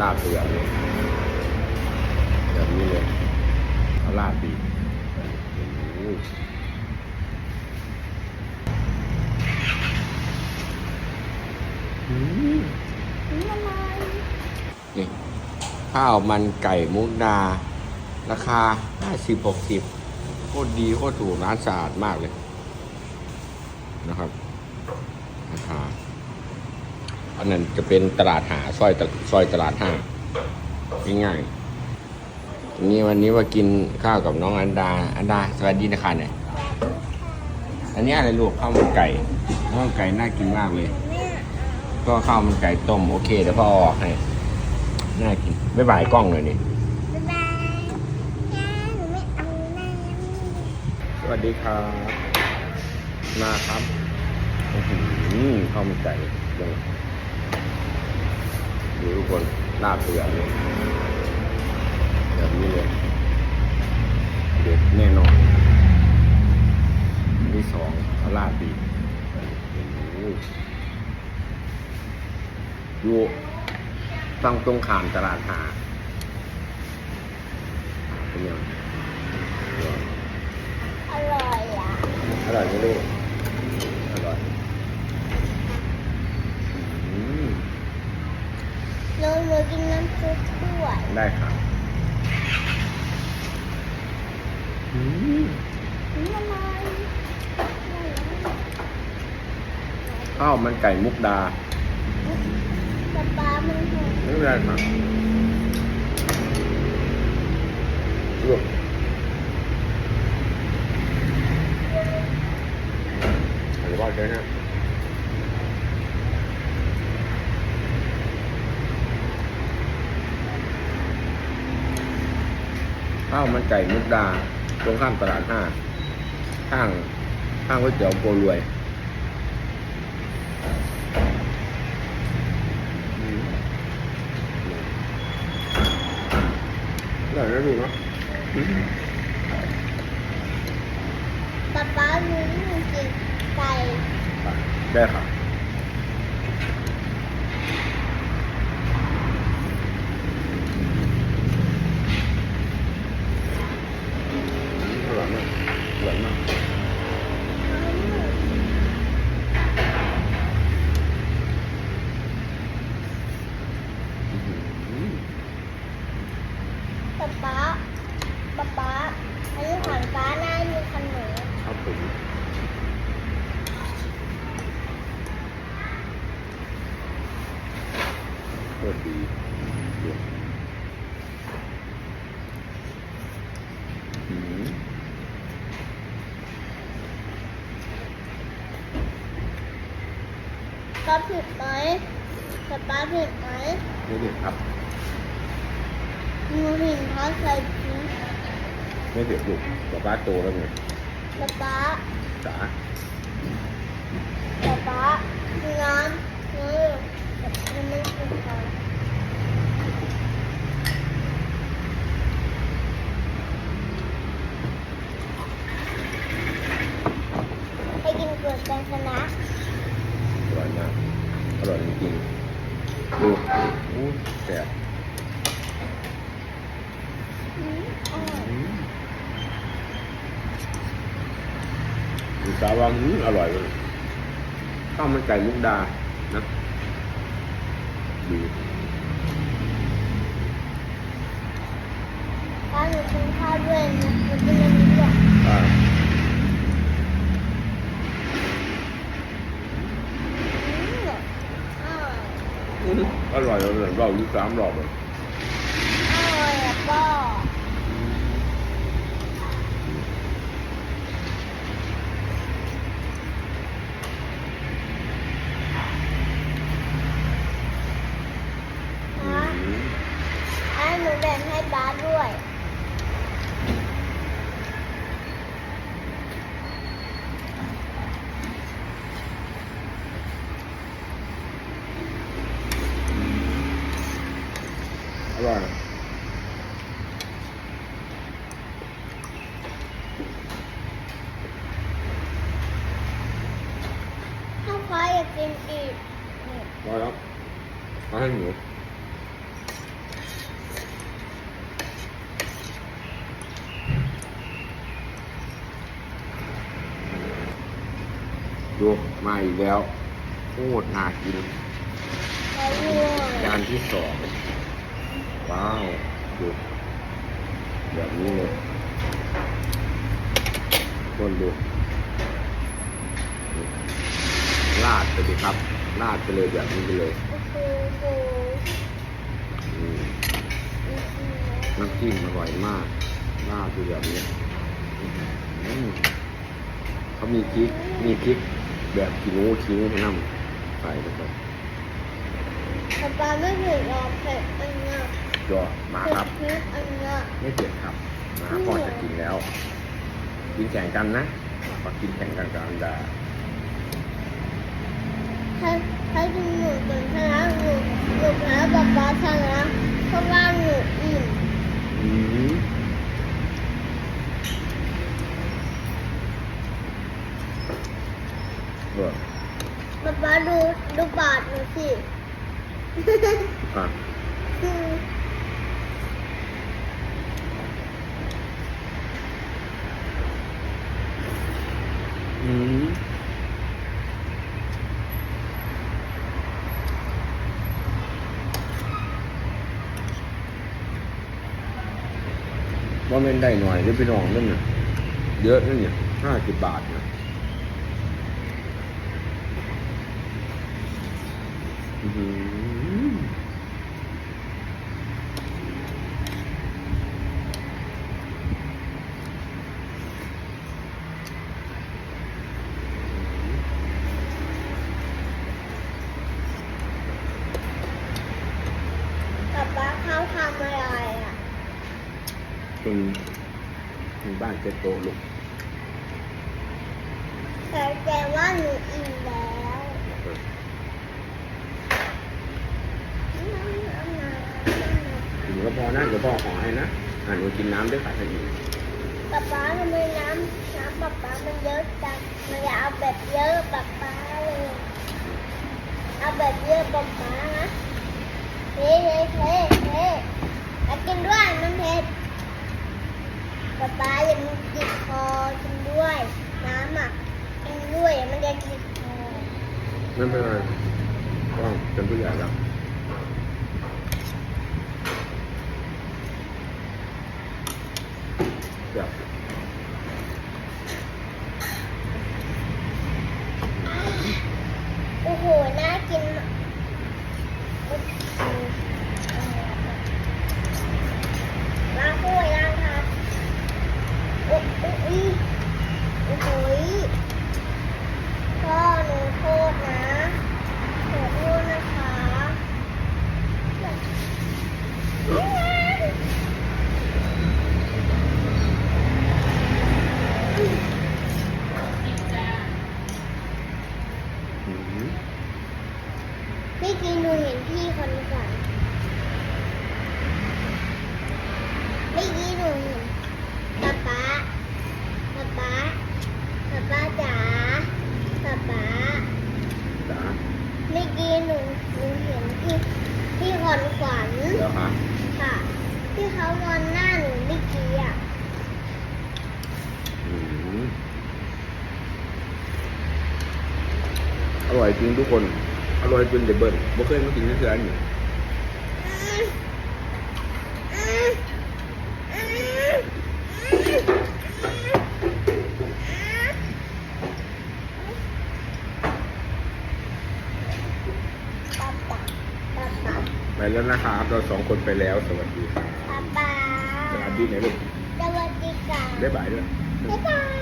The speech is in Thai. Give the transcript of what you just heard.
ลาบเสือเลยแบบนี้เลยเอาลาบดีโอ้โหอืมนี่อะไรนี่ข้าวมันไก่มุกดา ราคาห้าสิบหกสิบโคตรดีโคตรถูกร้านสะอาดมากเลย นะครับราคา อันนั้นจะเป็นตลาดหาซอยตลซอยตลาดห้าง่ายๆทีนี้วันนี้ว่ากินข้าวกับน้องอันดา อันดาสวัสดีนะคะเนี่ยอันนี้อะไรลูกข้าวมันไก่ข้าวมันไก่น่ากินมากเลยแม่ก็ข้าวมันไก่ต้มโอเคเดี๋ยวพ่อเอาออกให้น่ากินบ๊ายบายกล้องหน่อยนี่บ๊ายบายย่าหนูไม่เอาน้สวัสดีครับ มาครับ อื้อหือข้าวมันไก่ยัง ดูทุกคนลาบเสือเลยแบบนี้เลยเด็ดแน่นอนอันที่สองเอาลาบดีโอ้โหอยู่ตั้งตรงขามตลาดหาเป็นยังำอร่อยอะ อร่อยไหมลูกอร่อยอืม หนูหนูกินน้ำซุปด้วย ได้ครับอืมนี่อะไรข้าวมันไก่มุกดาป๊าป๊ามันหอมไม่เป็นไรครับลูกหรือว่าเจ๊นะ ข้าวมันไก่มุกดา ตรงข้ามตลาดห้าข้างข้างก๋วยเตี๋ยวโกรวยอืมอร่อยนะลูกเนาะอืมป๊าป๊าหนูหนูกินไก่ ได้ค่ะอร่อยมากอร่อยมากอืม ป๊าป๊าป๊าป๊าอันนี้ของป๊าหน้ามีขนม ครับผม โคตร ดีเดี๋ยวอืมป๊าผิดไหมป๊าป๊าผิดไหมไม่เด็ดครับหนูเห็นเขาใส่พริกไม่เด็ดลูกป๊าป้าโตแล้วไงป๊าป๊าจ๋าป๊าป๊าน้ำหนูมันไม่กินเขาให้กินเกิดกันชนะ อร่อยมาก อร่อยจริงๆดูอู้แซ่บ อืมอร่อย อืมดู สาวว่าอืมอร่อยเลยข้าวมันไก่มุกดานะดีถ้าหนูกินข้าวด้วยหนูหนูกินอันนี้ด้วยอ่าอืมอร่อยอืมอร่อยเลยเราอยู่สามรอบเลย ร่ายถ้าพออยากกินอีกพอแล้วมาให้หนูดูมาอีกแล้วโคตรน่ากิน จานที่สอง ว้าวดูแบบนี้เลยคนดูนี่ลาดไปดิครับ ลาดไปเลยแบบนี้ไปเลยโอ้โหโหอืมอืมน้ำจิ้มอร่อยมากลาดไปแบบนี้อืมเขามีพริก มีพริกแบบขี้หนูชิ้นให้น้ำใส่ลงไปป๊าป๊าไม่ถึงรอเผ็ดอันเนี้ยยอดมาครับเผ็ดอันเนี้ยไม่เผ็ดครับมาพ่อจะกินแล้ว กินแข่งกันนะมากินแข่งกันกับอันดาถ้าถ้าดูหนูจนชนะหนูหนูแพ้ป๊าป๊าชนะเพราะว่าหนูอิ่มอืมเออป๊าป๊าดูดูปากหนูสิอะ อืม อืม ว่ามันได้หน่อยหรือไปลองนั่นน่ะเยอะนั่นเนี่ยห้าสิบบาทนะอือหือ ป๊าป๊าเขาทำอะไรอะ เป็นเป็นบ้านเจโตะลูกแต่แกว่าหนูอิ่มแล้วถึงก็พอนะเดี๋ยวพ่อขอให้นะอ่าหนูกินน้ำด้วยค่ะท่านอีกป๊าป๊าทำไมน้ำน้ำป๊าป๊ามันเยอะจังมันอยากเอาแบบเยอะป๊าป๊าเลยเอาแบบเยอะป๊าป๊านะเฮ้เฮ้เฮ้เฮ้มากินด้วยมันเผ็ด ป๊าป๊าอย่ามันติดคอกินด้วย น้ำอะกินด้วยมันจะติดคอ ไม่เป็นไรก็เป็นผู้ใหญ่แล้วแบบ โอ้โหน่ากินมากมาคุยยังคะโอ้โหโอ้โหพ่อหนูโทษนะขอโทษนะคะ อืม เมื่อกี้หนูเห็นพี่คนก่อนเมื่อกี้หนูเห็นป๊าป๊าป๊าป๊าป๊าป๊าจ๋าป๊าป๊า จ้า เมื่อกี้หนูหนูเห็นพี่พี่คอนขวัญ เดี๋ยวค่ะ ค่ะ ที่เขางอนหน้าหนูเมื่อกี้อะอืมอร่อยจริงทุกคน อร่อยจนเดบเบิ้ลบ่เคยมากินเนื้ออันนี้ป๊าป๊าป๊าป๊าไปแล้วนะครับ เราสองคนไปแล้ว สวัสดีครับป๊าป๊าสวัส ดีไหนลูกสวัสดีค่ะบ๊ายบายด้วยบ๊ายบาย